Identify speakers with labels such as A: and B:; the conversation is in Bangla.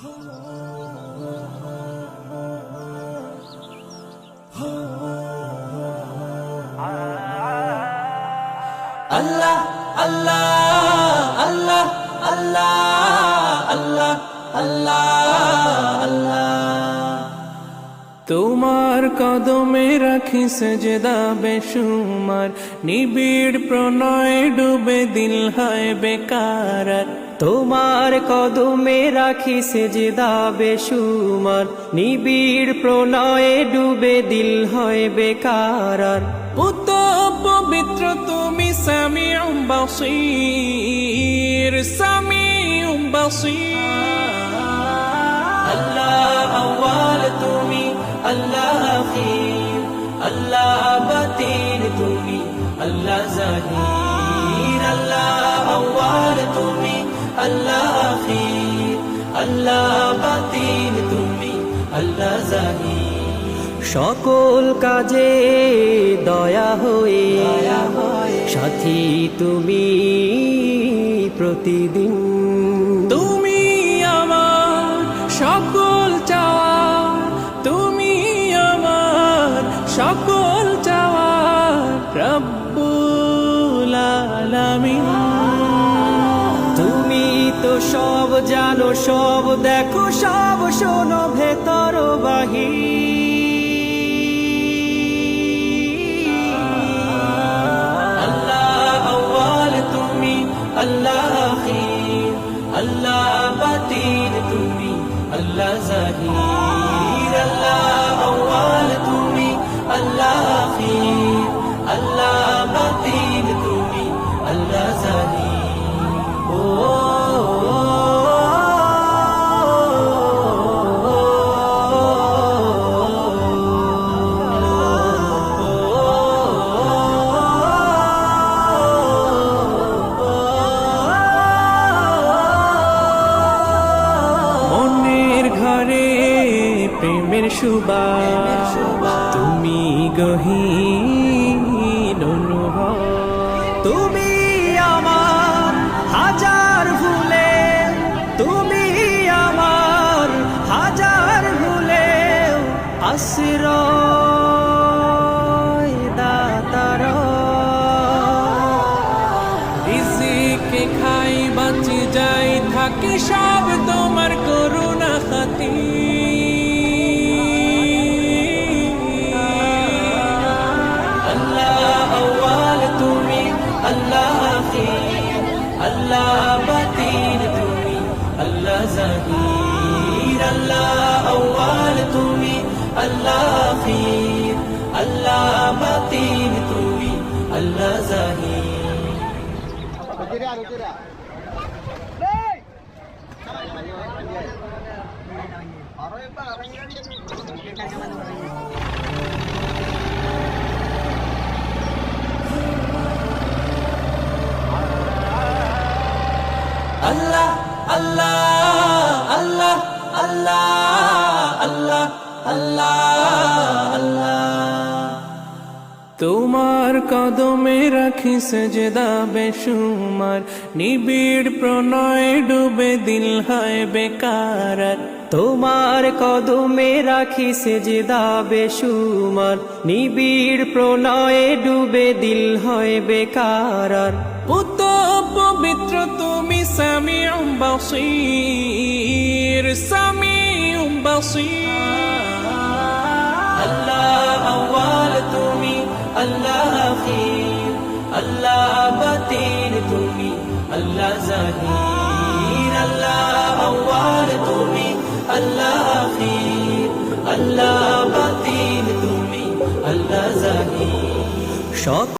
A: আল্লাহ আল্লাহ আল্লাহ আল্লাহ আল্লাহ আল্লাহ
B: তোমার কদমে রাখি সেজদা বেসুমার নিবিড় প্রণয় ডুবে দিল হয় বেকার। তোমার কদমে রাখি সেজদা বেসুমার নিবিড় প্রণয়ে ডুবে দিল হয় বেকার পুত পবিত্র তুমি সামিউম বাসির সামিউম বাসির।
A: আল্লাহ আওয়াল তুমি আল্লাহ আখির আল্লাহ বাতিন তুমি আল্লাহ জাহির। আল্লাহ আখির আল্লাহ বাতিন তুমি আল্লাহ জাহির
B: সকল কাজে দয়া হয়ে সাথী তুমি প্রতিদিন। তুমি আমার সকল চাওয়া তুমি আমার সকল চাওয়া রব্বুল আলামিন। তো সব জানো, সব দেখো, সব শোনো ভেতর বাহির
A: আল্লাহ আওয়াল তুমি, আল্লাহ আখির, আল্লাহ বাতিন তুমি, আল্লাহ জাহির। আল্লাহ আওয়াল তুমি, আল্লাহ আখির।
B: প্রেমের সুবা তুমি গহীন তুমি আমার হাজার ভুলে। তুমি আমার হাজার ভুলে। আশ্রয় দাতার। রিজিকে খাই বাঁচি যাই, থাকি সব তোমার করুণা খাতি
A: আল্লাহ আওয়াল তুমি আল্লাহ আখির আল্লাহ বাতিন তুমি আল্লাহ জাহির আল্লাহ আওয়াল তুমি আল্লাহ আখির আল্লাহ বাতিন তুমি আল্লাহ জাহির আল্লাহ আল্লাহ আল্লাহ আল্লাহ আল্লাহ আল্লাহ
B: তোমার কদমে রাখি সেজদা বেসুমার নিবিড় প্রণয় ডুবে দিল হয় বেকার। তোমার কদমে রাখি সেজদা বেসুমার নিবিড় প্রণয়ে ডুবে দিল হয় বেকার। পুত পবিত্র তুমি সামিউম বাসির সামিউম বাসির
A: আল্লাহ আওয়াল তুমি আল্লাহ আখির আল্লাহ বাতিন তুমি আল্লাহ জাহির আল্লাহ আওয়াল তুমি আল্লাহ আখির আল্লাহ বাতিন তুমি আল্লাহ জাহির
B: শখ